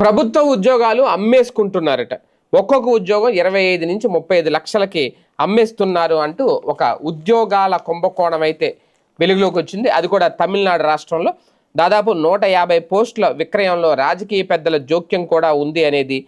ప్రభుత్వ ఉద్యోగాలు అమ్మేసుకుంటున్నారట. ఒక్కొక్క ఉద్యోగం ఇరవై ఐదు నుంచి ముప్పై ఐదు లక్షలకి అమ్మేస్తున్నారు అంటూ ఒక ఉద్యోగాల కుంభకోణం అయితే వెలుగులోకి వచ్చింది. అది కూడా తమిళనాడు రాష్ట్రంలో. దాదాపు నూట యాభై పోస్టుల విక్రయంలో రాజకీయ పెద్దల జోక్యం కూడా ఉంది అనేది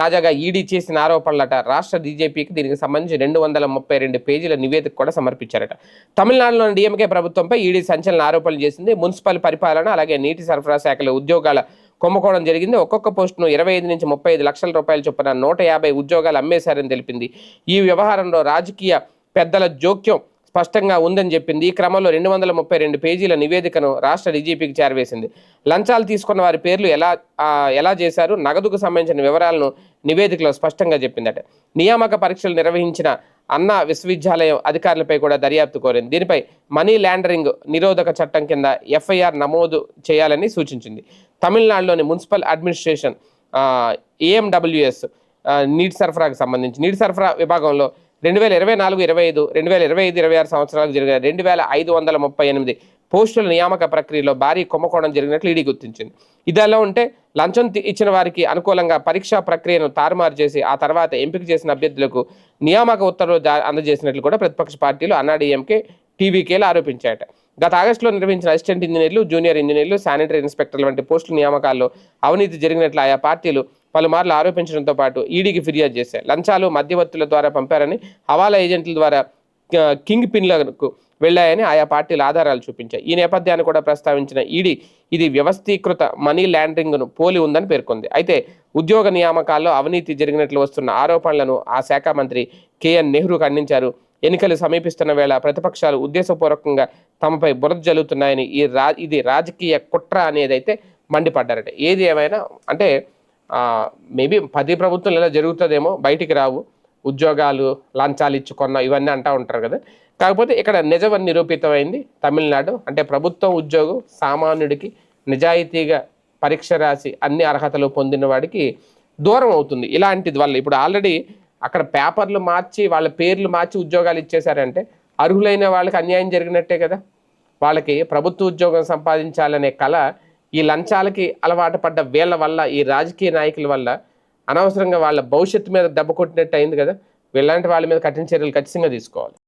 తాజాగా ఈడీ చేసిన ఆరోపణలట. రాష్ట్ర బీజేపీకి దీనికి సంబంధించి రెండు వందల ముప్పై రెండు పేజీల నివేదిక కూడా సమర్పించారట. తమిళనాడులోని డిఎంకే ప్రభుత్వంపై ఈడీ సంచలన ఆరోపణలు చేసింది. మున్సిపల్ పరిపాలన అలాగే నీటి సరఫరా శాఖల ఉద్యోగాల కుంభకోణం జరిగింది. ఒక్కొక్క పోస్టును ఇరవై ఐదు నుంచి ముప్పై ఐదు లక్షల రూపాయల చొప్పున నూట యాభై ఉద్యోగాలు అమ్మేశారని తెలిపింది. ఈ వ్యవహారంలో రాజకీయ పెద్దల జోక్యం స్పష్టంగా ఉందని చెప్పింది. ఈ క్రమంలో రెండు వందల ముప్పై రెండు పేజీల నివేదికను రాష్ట్ర డీజీపీకి చేరవేసింది. లంచాలు తీసుకున్న వారి పేర్లు ఎలా ఎలా చేశారు? నగదుకు సంబంధించిన వివరాలను నివేదికలో స్పష్టంగా చెప్పిందట. నియామక పరీక్షలు నిర్వహించిన అన్నా విశ్వవిద్యాలయం అధికారులపై కూడా దర్యాప్తు కోరింది. దీనిపై మనీ ల్యాండరింగ్ నిరోధక చట్టం కింద ఎఫ్ఐఆర్ నమోదు చేయాలని సూచించింది. తమిళనాడులోని మున్సిపల్ అడ్మినిస్ట్రేషన్ ఏఎండబ్ల్యూఎస్ నీటి సరఫరాకు సంబంధించి నీటి సరఫరా విభాగంలో రెండు వేల ఇరవై నాలుగు ఇరవై ఐదు రెండు వేల ఇరవై ఐదు ఇరవై ఆరు సంవత్సరాలకు జరిగిన రెండు వేల ఐదు వందల ముప్పై ఎనిమిది పోస్టుల నియామక ప్రక్రియలో భారీ కుంభకోణం జరిగినట్లు ఈడీ గుర్తించింది. ఇదిలా ఉంటే లంచం ఇచ్చిన వారికి అనుకూలంగా పరీక్షా ప్రక్రియను తారుమారు చేసి ఆ తర్వాత ఎంపిక చేసిన అభ్యర్థులకు నియామక ఉత్తర్వులు అందజేసినట్లు కూడా ప్రతిపక్ష పార్టీలు అన్నాడీఎంకే టీవీకేలు ఆరోపించాయట. గత ఆగస్టులో నిర్వహించిన అసిస్టెంట్ ఇంజనీర్లు జూనియర్ ఇంజనీర్లు శానిటరీ ఇన్స్పెక్టర్ల వంటి పోస్టుల నియామకాల్లో అవినీతి జరిగినట్లు ఆయా పార్టీలు పలుమార్లు ఆరోపించడంతో పాటు ఈడీకి ఫిర్యాదు చేశాయి. లంచాలు మధ్యవర్తుల ద్వారా పంపారని హవాలా ఏజెంట్ల ద్వారా కింగ్ పిన్లకు వెళ్ళాయని ఆయా పార్టీలు ఆధారాలు చూపించాయి. ఈ నేపథ్యాన్ని కూడా ప్రస్తావించిన ఈడీ ఇది వ్యవస్థీకృత మనీ ల్యాండరింగ్ను పోలి ఉందని పేర్కొంది. అయితే ఉద్యోగ నియామకాల్లో అవినీతి జరిగినట్లు వస్తున్న ఆరోపణలను ఆ శాఖ మంత్రి కేఎన్ నెహ్రూ ఖండించారు ఎన్నికలు సమీపిస్తున్న వేళ ప్రతిపక్షాలు ఉద్దేశపూర్వకంగా తమపై బురద జల్లుతున్నాయని ఈ రా ఇది రాజకీయ కుట్ర అనేది అయితే మండిపడ్డారట. ఏది ఏమైనా అంటే మేబీ పది ప్రభుత్వం ఇలా జరుగుతుందేమో బయటికి రావు. ఉద్యోగాలు లంచాలు ఇచ్చుకున్న ఇవన్నీ అంటూ ఉంటారు కదా. కాకపోతే ఇక్కడ నిజం నిరూపితమైంది తమిళనాడు. అంటే ప్రభుత్వం ఉద్యోగం సామాన్యుడికి నిజాయితీగా పరీక్ష రాసి అన్ని అర్హతలు పొందిన వాడికి దూరం అవుతుంది. ఇలాంటిది వల్ల ఇప్పుడు ఆల్రెడీ అక్కడ పేపర్లు మార్చి వాళ్ళ పేర్లు మార్చి ఉద్యోగాలు ఇచ్చేశారంటే అర్హులైన వాళ్ళకి అన్యాయం జరిగినట్టే కదా. వాళ్ళకి ప్రభుత్వ ఉద్యోగం సంపాదించాలనే కళ ఈ లంచాలకి అలవాటు పడ్డ వీళ్ళ వల్ల ఈ రాజకీయ నాయకుల వల్ల అనవసరంగా వాళ్ళ భవిష్యత్తు మీద దెబ్బ కొట్టినట్టు అయింది కదా వీళ్ళంటి వాళ్ళ మీద కఠిన చర్యలు ఖచ్చితంగా తీసుకోవాలి.